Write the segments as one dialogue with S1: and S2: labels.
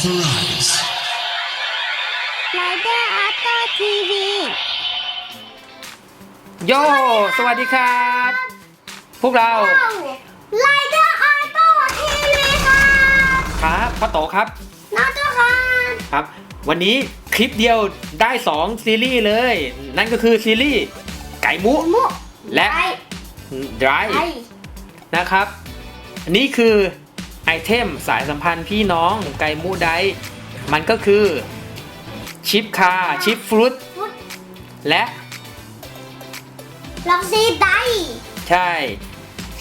S1: Authorized.
S2: ไรเดอร์ออโต้ทีวี
S3: โย สวัสดีครับ พวกเรา
S2: ไรเดอร์ออโต้ทีวีครับ
S3: ครับพ่อโตครับ
S2: น้องเจ้าค่ะ
S3: ครับ วันนี้คลิปเดียวได้ 2 ซีรีส์เลย นั่นก็คือซีรีส์ไก่มุ
S2: มุ
S3: และ
S2: ไอ
S3: ดราย
S2: ไอ
S3: นะครับ อันนี้คือ ไอเทมสายสัมพันธ์พี่น้องไก่มูไดมันก็คือชิปคาชิปฟรุต
S2: ฟุต
S3: และ
S2: ลองซีได
S3: ใช่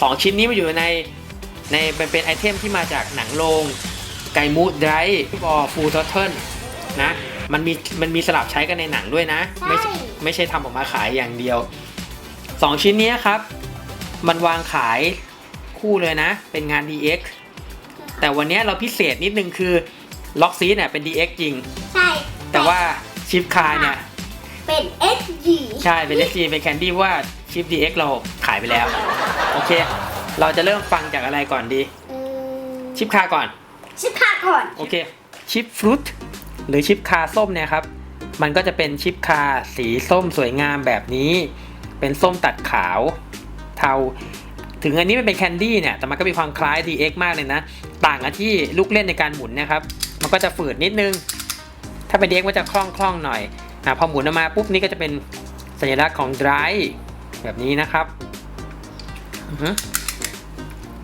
S3: สองชิ้นนี้มาอยู่ในในเป็นเป็นไอเทมที่มาจากหนังโรงไก่มูไดบอฟูทอเทิลนะมันมีมันมีสลับใช้กันในหนังด้วยนะ ไม่ใช่ไม่ใช่ทำออกมาขายอย่างเดียวสองชิ้นนี้ครับ มันวางขายคู่เลยนะ เป็นงาน DX แต่วันนี้เราพิเศษนิดนึงคือล็อกซีเนี่ยเป็น DX จริง
S2: ใช่
S3: แต่ว่าชิปคาเนี่ย
S2: เป็น SG
S3: ใช่เป็น SG เป็นแคนดี้ว่าชิป DX เราขายไปแล้ว โอเค เราจะเริ่มฟังจากอะไรก่อนดี
S2: อืม
S3: ชิปคาก่อน
S2: ชิปขาก่อน
S3: โอเค ชิปฟรุตหรือชิปคาส้มเนี่ยครับ มันก็จะเป็นชิปคาสีส้มสวยงามแบบนี้ เป็นส้มตัดขาว เทา ถึงอันนี้มันเป็นแคนดี้เนี่ยแต่มันก็มีความคล้าย DX มากเลยนะ ต่างกันที่ลูกเล่นในการหมุนนะครับ มันก็จะฝืดนิดนึง ถ้าเป็น DX มันจะคล่องคล่องๆหน่อยอะพอหมุนออกมาปุ๊บนี่ก็จะเป็นสัญลักษณ์ของ dry แบบนี้นะครับอือฮึ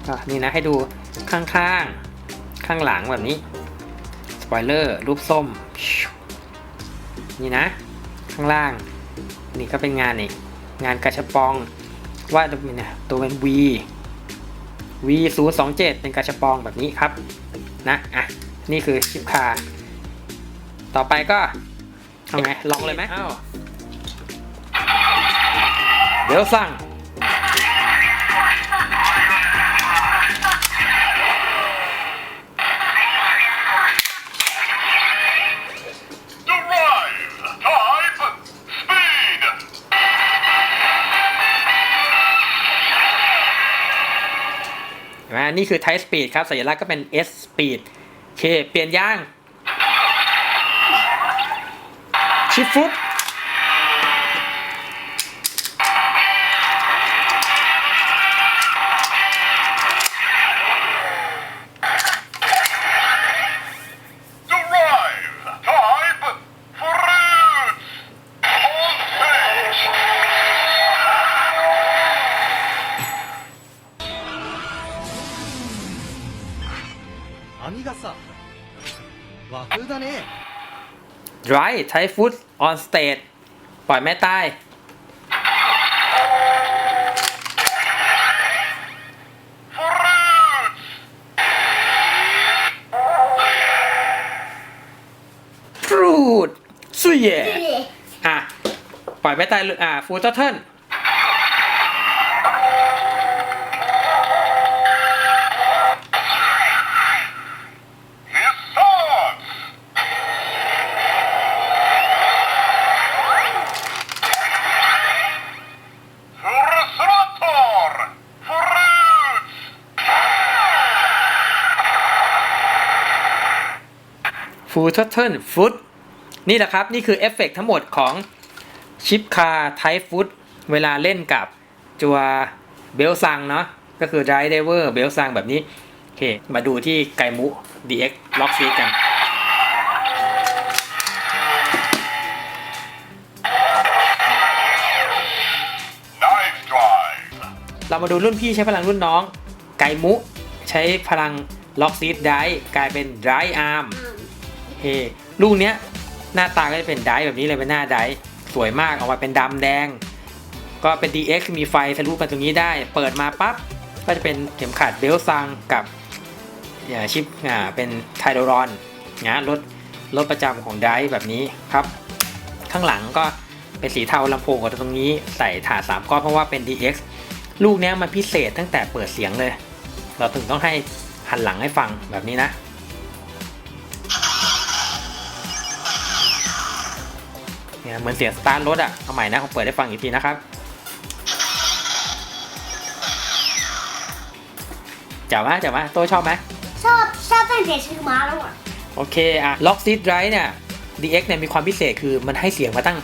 S3: อะนี่นะให้ดูข้างๆข้างหลังแบบนี้สปอยเลอร์รูปส้ม นี่นะ ข้างล่าง นี่ก็เป็นงานนี่งานกระชับปอง ว่าจะเป็นเนี่ยตัวเป็น V V 0 2 7เป็นกระชับปองแบบนี้ครับนะอะนี่คือชิปคาต่อไปก็เอาไงลองเลยไหมอ้าวเดี๋ยวสั่ง เห็นไหมนี่คือ Type Speed ครับ สัญลักษณ์ก็เป็น S Speed โอเค เปลี่ยนย่าง ชิฟฟุต
S4: ว่าคือ
S5: ตอนนี้ right ใช้
S3: ฟุต on stage ปล่อยแม่ใต้ฟรูดสุยเย่อะ ปล่อยแม่ใต้อะฟูลเทิ
S4: ร์น
S3: ฟูตเทิลฟุตนี่แหละครับ นี่คือเอฟเฟกต์ทั้งหมดของชิปคาไทฟุตเวลาเล่นกับตัวเบลซังเนาะก็คือ Dry Diver เบลซังแบบนี้ โอเค มาดูที่ไกมุ DX Lock s e กันเรามาดูรุ่นพี่ใช้พลังรุ่นน้อง ไกมุ ใช้พลังล็อกซีดได้กลายเป็นด y อาร์ม ลูกเนี้ยหน้าตาก็จะเป็นไดแบบนี้เลยเป็นหน้าไดสวยมากออกมาเป็นดำแดง ก็เป็น DX มีไฟทะลุมาตรงนี้ได้ เปิดมาปั๊บก็จะเป็นเข็มขัดเบลซังกับอ่าชิปอ่าเป็นไทโดรอนนะรถรถประจำของไดแบบนี้ครับ ข้างหลังก็เป็นสีเทาลำโพงกับตรงนี้ใส่ถาดสามก้อนเพราะว่าเป็น DX ลูกเนี้ยมันพิเศษตั้งแต่เปิดเสียงเลย เราถึงต้องให้หันหลังให้ฟังแบบนี้นะ นี่ยเหมือนเสียงสตาร์ทรถอะเอาใหม่นะผมเปิดให้ฟังอีกทีนะครับจ๋าว่าจ๋าว่าโต้ชอบไหม
S2: ชอบชอบตั้งแต่ชื่อม้าแล้วอะ
S3: โอเคอะ Lock Seed Drive เนี่ย DX เนี่ยมีความพิเศษคือมันให้เสียงมาตั้ง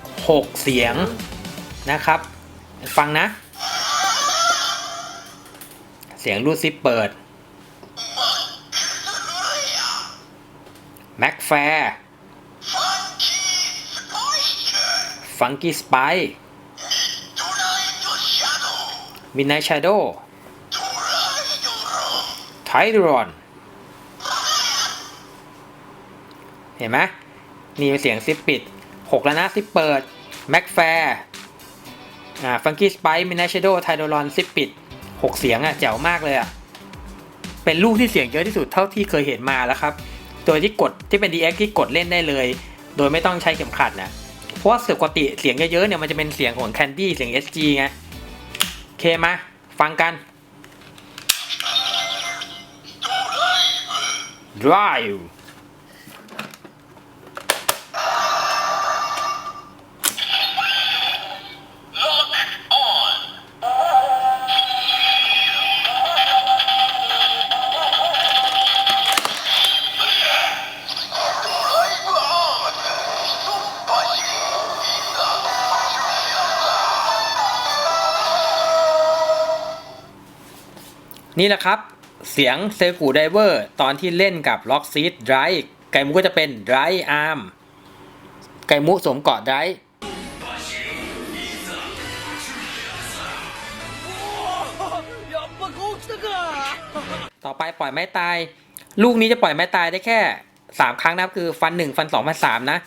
S3: 6 เสียงนะครับ ฟังนะ เสียงรูดซิปเปิด Mac Fair Funky Spy Midnight Shadow Tyron เห็นไหมนี่เป็นเสียงซิปปิด 6 แล้วนะซิปเปิด Mac Fair อ่า Funky Spy Midnight Shadow Tyron ซิปปิด 6 เสียงอะแจ๋วมากเลยอะ เป็นลูกที่เสียงเยอะที่สุดเท่าที่เคยเห็นมาแล้วครับ โดยที่กดที่เป็น DX ที่กดเล่นได้เลย โดยไม่ต้องใช้เข็มขัดนะ เพราะว่าปกติเสียงเยอะๆเนี่ยมันจะเป็นเสียงของแคนดี้เสียง SG ไงโอเคมา ฟังกัน Drive นี่แหละครับเสียงเซกูไดเวอร์ตอนที่เล่นกับล็อกซีดไดร์ไก่มุก็จะเป็นไดร์อาร์มไก่มุสวมเกาะ
S5: ไดร์
S3: ต่อไปปล่อยไม้ตาย ลูกนี้จะปล่อยไม้ตายได้แค่ 3 ครั้งนะครับคือฟัน 1 ฟัน 2 ฟัน 3 นะ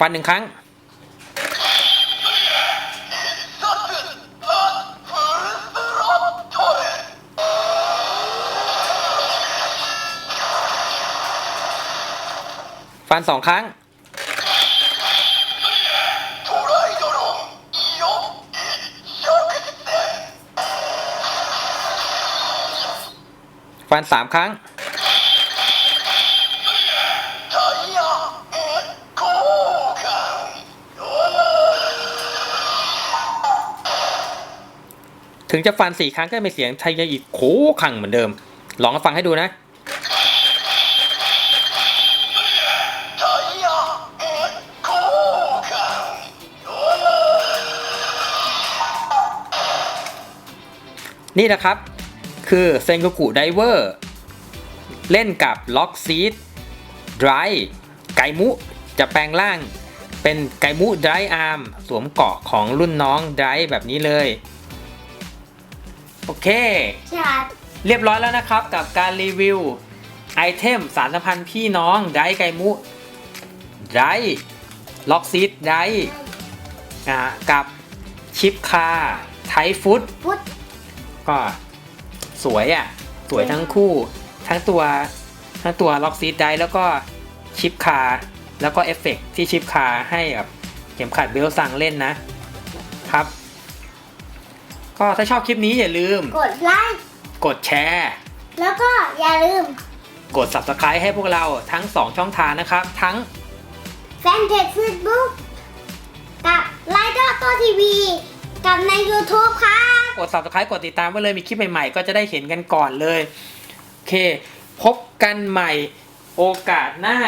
S3: ฟัน 1 ครั้ง ฟัน2ครั้ง ฟัน3ครั้ง ถึงจะฟันสี่ครั้งก็เป็นเสียงไทยอีกโคขังเหมือนเดิม ลองมาฟังให้ดูนะ นี่นะครับ คือเซน g ก k u ไดเวอร์เล่นกับล็อกซีดไดรไกมุจะแปลงร่างเป็นไกมุไดรอาร์มสวมเกาะของรุ่นน้องไดรแบบนี้เลย โอเค เรียบร้อยแล้วนะครับกับการรีวิว ไอเทมสารสัมพันธ์พี่น้องไดไกมุไดล็อกซีดไดกับชิปคาไทฟุต
S2: พุทธ
S3: ก็สวยอะ่ะ สวยทั้งคู่ ทั้งตัว ทั้งตัวล็อกซีดไดแล้วก็ชิปคาแล้วก็เอฟเฟกต์ที่ชิปคาให้กับเข็มขัดเบลสั่งเล่นนะครับ ก็ถ้าชอบคลิปนี้อย่าลืม
S2: กดไลค์
S3: กดแชร์
S2: แล้วก็อย่าลืม
S3: กด subscribe ให้พวกเราทั้ง 2 ช่องทางนะครับ ทั้ง
S2: แฟนเพจ Facebook กับไลค์ดอตัวทีวี กับใน YouTube ครับ
S3: กด subscribe กดติดตามไว้เลยมีคลิปใหม่ๆ ก็จะได้เห็นกันก่อนเลย โอเค พบกันใหม่โอกาสหน้า